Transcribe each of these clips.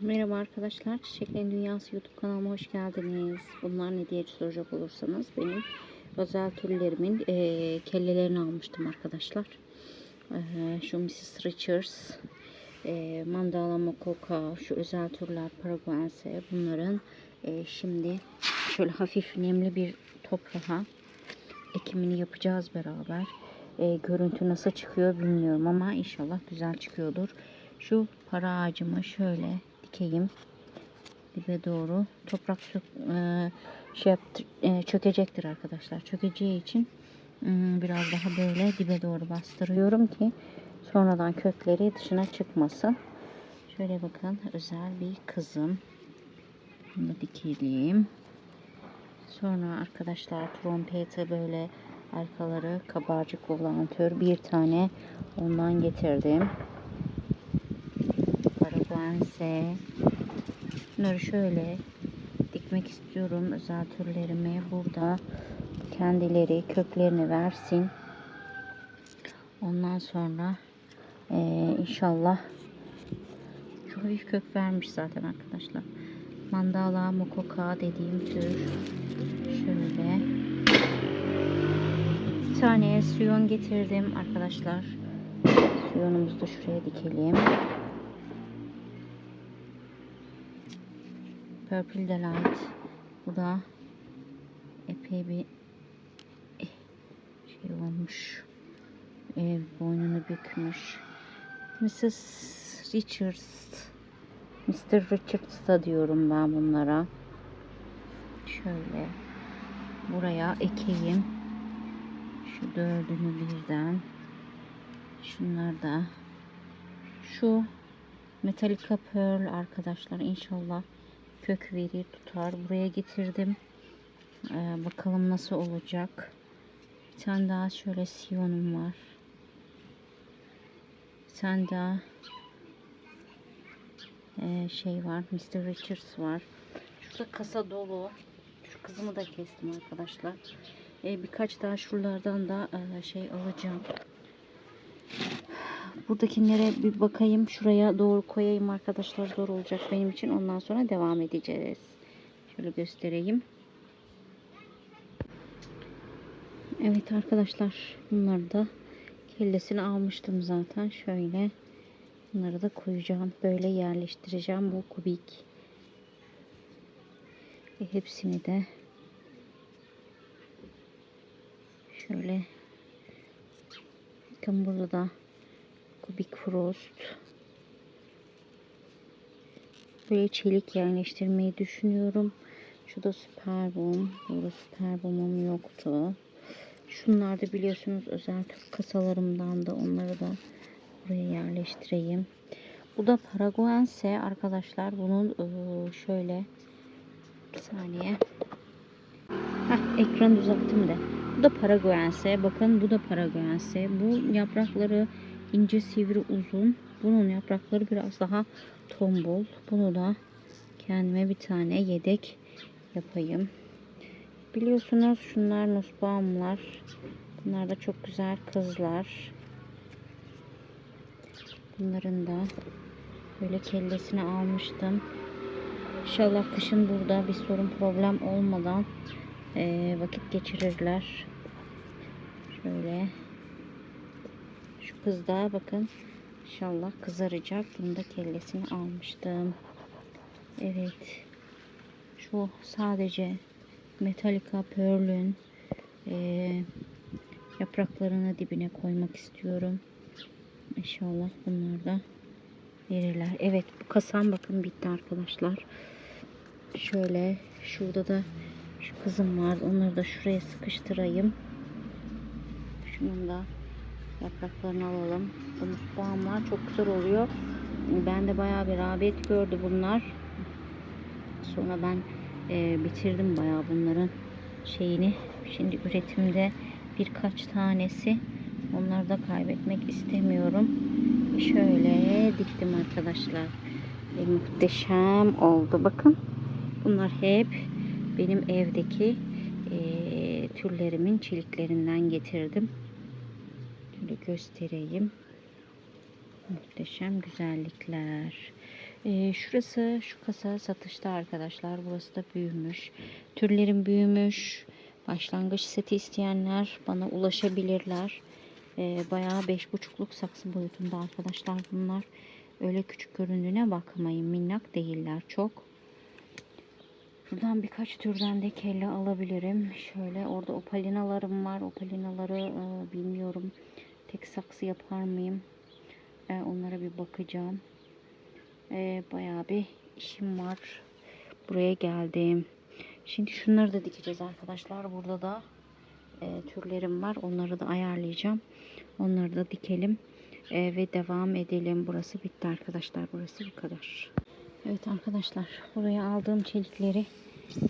Merhaba arkadaşlar. Çiçeklerin Dünyası YouTube kanalıma hoş geldiniz. Bunlar ne diye soracak olursanız benim özel türlerimin eee, kellelerini almıştım arkadaşlar. Eee, şu Mrs. Richards, eee, Mandala Mokoka, şu özel türler Paraguayense bunların eee, şimdi şöyle hafif nemli bir toprağa ekimini yapacağız beraber. Eee, görüntü nasıl çıkıyor bilmiyorum ama inşallah güzel çıkıyordur. Şu para ağacımı şöyle dikeyim dibe doğru. Toprak sök, e, şey yaptı, e, çökecektir arkadaşlar. Çökeceği için hmm, biraz daha böyle dibe doğru bastırıyorum ki sonradan kökleri dışına çıkmasın. Şöyle bakın özel bir kızım. Bunu dikelim. Sonra arkadaşlar trompeti böyle arkaları kabarcık olan tür bir tane ondan getirdim. Paraguayense. Bunları şöyle dikmek istiyorum. Özel türlerimi burada kendileri köklerini versin. Ondan sonra eee, inşallah şu hafif kök vermiş zaten arkadaşlar. Mandala mokoka dediğim tür. Şöyle bir tane suyon getirdim arkadaşlar. Suyonumuzu da şuraya dikelim. Purple Delight. Bu da epey bir eh, şey olmuş. Ev boynunu bükmüş. Mrs. Richards. Mr. Richards da diyorum ben bunlara. Şöyle buraya ekeyim. Şu dördünü birden. Şunlar da. Şu Metallica Pearl arkadaşlar inşallah kök verir tutar. Buraya getirdim. Ee, bakalım nasıl olacak. Bir tane daha şöyle siyonum var. Bir tane daha ee, şey var. Mr. Richards var. Şurada kasa dolu. Şu kızımı da kestim arkadaşlar. Ee, birkaç daha şuralardan da ee, şey alacağım. Buradakilere bir bakayım. Şuraya doğru koyayım arkadaşlar. Zor olacak benim için. Ondan sonra devam edeceğiz. Şöyle göstereyim. Evet arkadaşlar. Bunları da kellesini almıştım zaten. Şöyle. Bunları da koyacağım. Böyle yerleştireceğim. Bu kubik. Ve hepsini de şöyle bakın burada da Frost. Böyle çelik yerleştirmeyi düşünüyorum. Şu da Superbom. Burada Superbom'um yoktu. Şunlar da biliyorsunuz özel kasalarımdan da onları da buraya yerleştireyim. Bu da Paraguayense arkadaşlar. Bunun ıı, şöyle bir saniye. Heh, ekran düzelttim de. Bu da Paraguayense. Bakın bu da Paraguayense. Bu yaprakları ince sivri uzun. Bunun yaprakları biraz daha tombul. Bunu da kendime bir tane yedek yapayım. Biliyorsunuz şunlar nosbaumlar. Bunlar da çok güzel kızlar. Bunların da böyle kellesini almıştım. İnşallah kışın burada bir sorun problem olmadan vakit geçirirler. Şöyle kız da bakın inşallah kızaracak. Bunu da kellesini almıştım. Evet. Şu sadece Metallica Pearl'ün eee, yapraklarını dibine koymak istiyorum. İnşallah bunlar da verirler. Evet bu kasam bakın bitti arkadaşlar. Şöyle şurada da şu kızım var. Onları da şuraya sıkıştırayım. Şunun da yapraklarını alalım. Bu musbağımlar çok güzel oluyor. Ben de bayağı bir rağbet gördü bunlar. Sonra ben e, bitirdim bayağı bunların şeyini. Şimdi üretimde birkaç tanesi. Onları da kaybetmek istemiyorum. Şöyle diktim arkadaşlar. E, muhteşem oldu. Bakın. Bunlar hep benim evdeki e, türlerimin çiliklerinden getirdim. Şöyle göstereyim. Muhteşem güzellikler. Ee, şurası şu kasa satışta arkadaşlar. Burası da büyümüş. Türlerim büyümüş. Başlangıç seti isteyenler bana ulaşabilirler. Ee, bayağı 5,5'luk saksı boyutunda arkadaşlar bunlar. Öyle küçük göründüğüne bakmayın. Minnak değiller çok. Şuradan birkaç türden de kelle alabilirim. Şöyle orada opalinalarım var. Opalinaları e, bilmiyorum. Tek saksı yapar mıyım? E, onlara bir bakacağım. E, bayağı bir işim var. Buraya geldim. Şimdi şunları da dikeceğiz arkadaşlar. Burada da e, türlerim var. Onları da ayarlayacağım. Onları da dikelim. E, ve devam edelim. Burası bitti arkadaşlar. Burası bu kadar. Evet arkadaşlar. Buraya aldığım çelikleri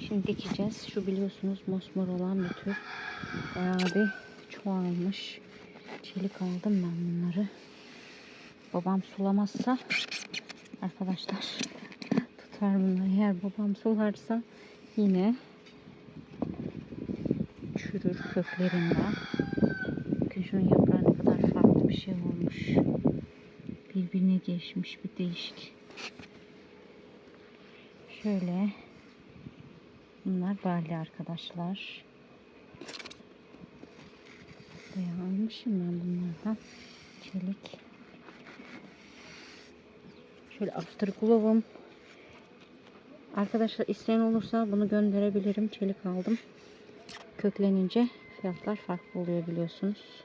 şimdi dikeceğiz. Şu biliyorsunuz mosmor olan bir tür. Bayağı bir çoğalmış. Çelik aldım ben bunları. Babam sulamazsa arkadaşlar tutar bunları. Eğer babam sularsa yine çürür köklerinden. Bakın şunun yaprağı ne kadar farklı bir şey olmuş. Birbirine geçmiş bir değişik. Şöyle bunlar balya arkadaşlar. Bayağı almışım ben bunlardan. Çelik. Şöyle afterglove'um. Arkadaşlar isteyen olursa bunu gönderebilirim. Çelik aldım. Köklenince fiyatlar farklı oluyor biliyorsunuz.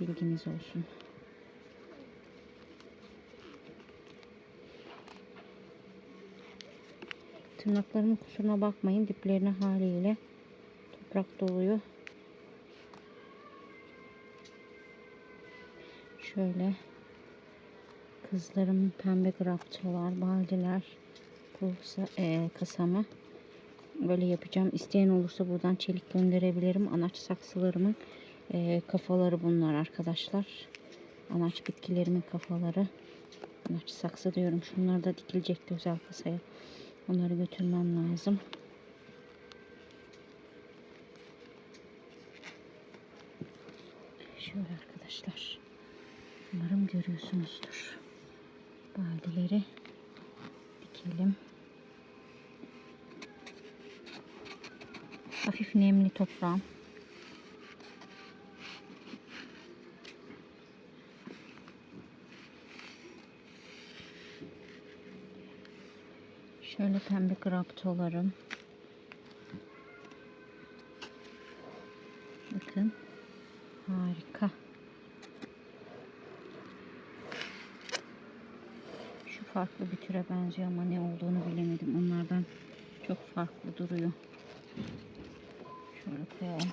Bilginiz olsun. Tırnaklarımın kusuruna bakmayın. Diplerine haliyle toprak doluyor. Şöyle kızlarım pembe grapçalar, baldiler, bu e, kasamı böyle yapacağım. İsteyen olursa buradan çelik gönderebilirim. Anaç saksılarımın e, kafaları bunlar arkadaşlar. Anaç bitkilerimin kafaları. Anaç saksı diyorum. Şunlar da dikilecek güzel kasaya. Onları götürmem lazım. Şöyle arkadaşlar. Umarım görüyorsunuzdur. Baldileri dikelim. Hafif nemli toprağım. Şöyle pembe graptolarım. Bakın. Harika. Şu farklı bir türe benziyor ama ne olduğunu bilemedim. Onlardan çok farklı duruyor. Şöyle koyalım.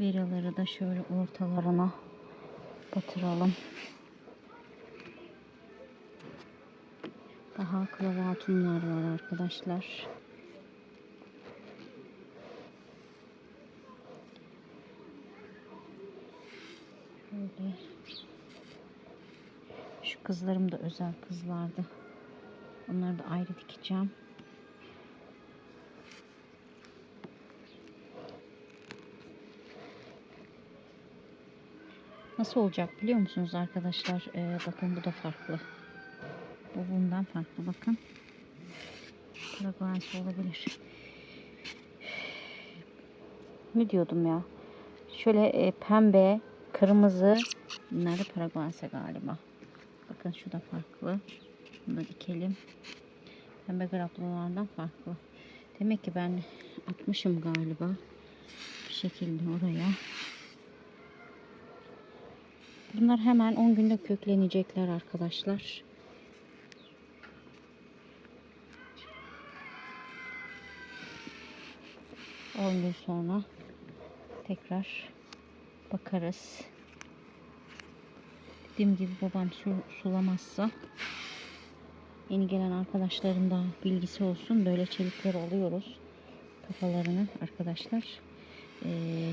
Veraları da şöyle ortalarına batıralım. Daha klavatumlar var arkadaşlar. Şöyle. Kızlarım da özel kızlardı. Onları da ayrı dikeceğim. Nasıl olacak biliyor musunuz arkadaşlar? Ee, bakın bu da farklı. Bu bundan farklı bakın. Fragrans olabilir. Ne diyordum ya? Şöyle e, pembe, kırmızı. Bunlar da Paraguayse galiba. Bakın şu da farklı. Bunu da dikelim. Pembe graplolardan farklı. Demek ki ben atmışım galiba. Bir şekilde oraya. Bunlar hemen 10 günde köklenecekler arkadaşlar. On gün sonra tekrar bakarız. Dediğim gibi babam su, sulamazsa yeni gelen arkadaşların da bilgisi olsun. Böyle çelikler alıyoruz. Kafalarını arkadaşlar. Ee,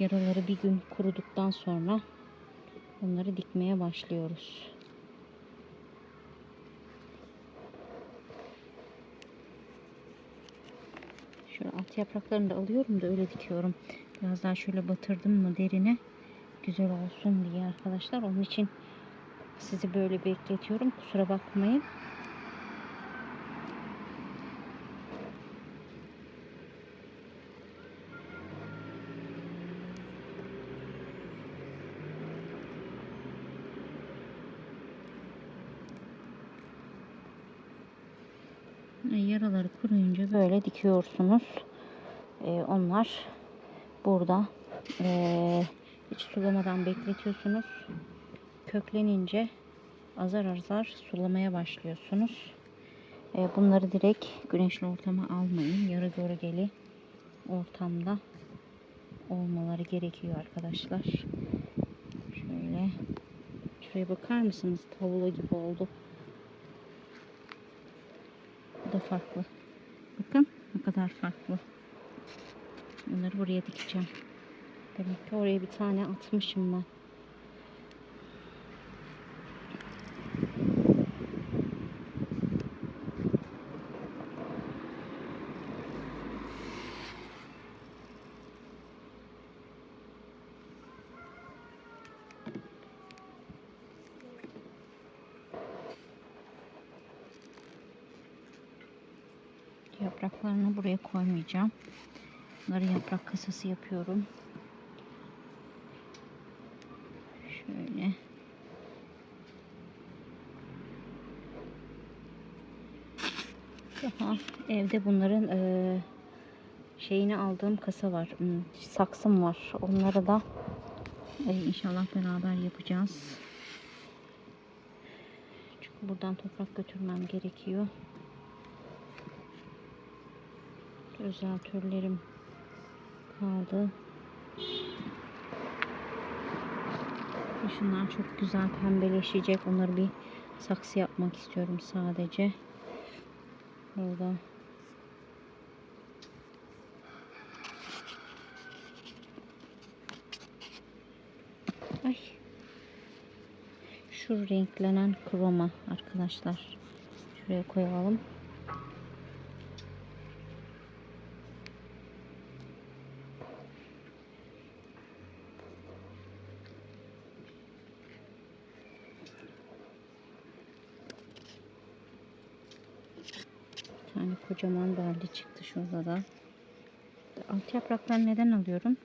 yaraları bir gün kuruduktan sonra onları dikmeye başlıyoruz. Şöyle alt yapraklarını da alıyorum da öyle dikiyorum. Biraz daha şöyle batırdım mı derine güzel olsun diye arkadaşlar. Onun için sizi böyle bekletiyorum. Kusura bakmayın. Yaraları kuruyunca böyle dikiyorsunuz. Ee, onlar burada ee, hiç sulamadan bekletiyorsunuz. Köklenince azar azar sulamaya başlıyorsunuz. Ee, bunları direkt güneşli ortama almayın. Yarı gölgeli ortamda olmaları gerekiyor arkadaşlar. Şöyle şuraya bakar mısınız? Tavula gibi oldu. Bu da farklı. Bakın ne kadar farklı. Bunları buraya dikeceğim. Demek ki oraya bir tane atmışım ben. Yapraklarını buraya koymayacağım. Bunları yaprak kasası yapıyorum. Şöyle. Evde bunların e, şeyini aldığım kasa var. Hmm, Saksım var. Onları da e, inşallah beraber yapacağız. Çünkü buradan toprak götürmem gerekiyor. Özel türlerim kaldı. Şunlar çok güzel pembeleşecek. Onları bir saksı yapmak istiyorum sadece. Burada. Ay. Şu renklenen kroma arkadaşlar. Şuraya koyalım. Tane kocaman dallı çıktı şurada da. Alt yaprakları neden alıyorum?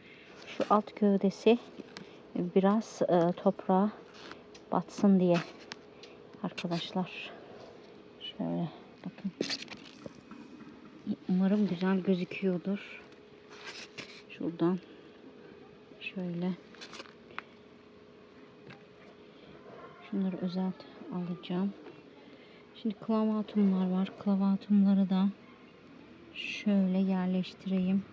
Şu alt gövdesi biraz e, toprağa batsın diye arkadaşlar. Şöyle bakın. Umarım güzel gözüküyordur. Şuradan şöyle şunları özel alacağım. Şimdi klavatumlar var. Klavatumları da şöyle yerleştireyim.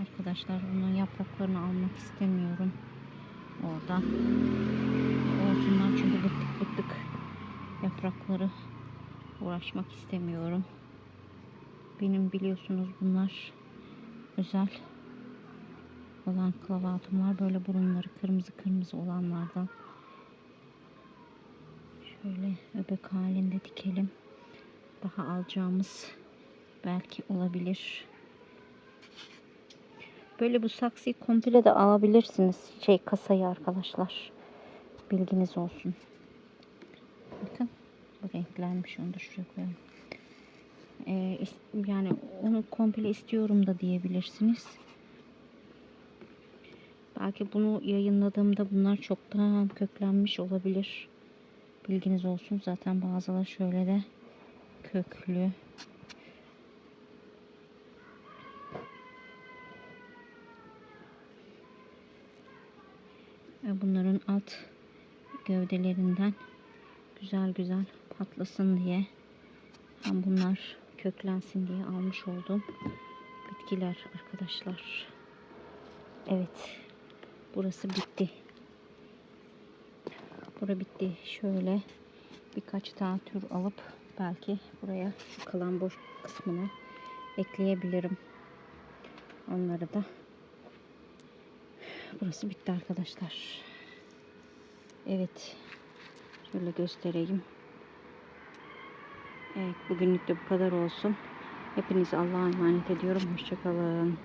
Arkadaşlar bunun yapraklarını almak istemiyorum. Orada. Olsunlar çünkü bıttık bıttık yaprakları uğraşmak istemiyorum. Benim biliyorsunuz bunlar özel olan klavatumlar. Böyle burunları kırmızı kırmızı olanlardan. Şöyle öbek halinde dikelim. Daha alacağımız belki olabilir. Böyle bu saksıyı komple de alabilirsiniz. Şey kasayı arkadaşlar. Bilginiz olsun. Bakın bu renklenmiş. Onu da şuraya koyalım. Ee, yani onu komple istiyorum da diyebilirsiniz. Belki bunu yayınladığımda bunlar çoktan köklenmiş olabilir. Bilginiz olsun. Zaten bazıları şöyle de köklü. Ve bunların alt gövdelerinden güzel güzel patlasın diye hem bunlar köklensin diye almış olduğum bitkiler arkadaşlar. Evet. Burası bitti. Bura bitti. Şöyle birkaç daha tür alıp belki buraya şu kalan boş kısmını ekleyebilirim. Onları da burası bitti arkadaşlar. Evet. Şöyle göstereyim. Evet bugünlük de bu kadar olsun. Hepinizi Allah'a emanet ediyorum. Hoşçakalın.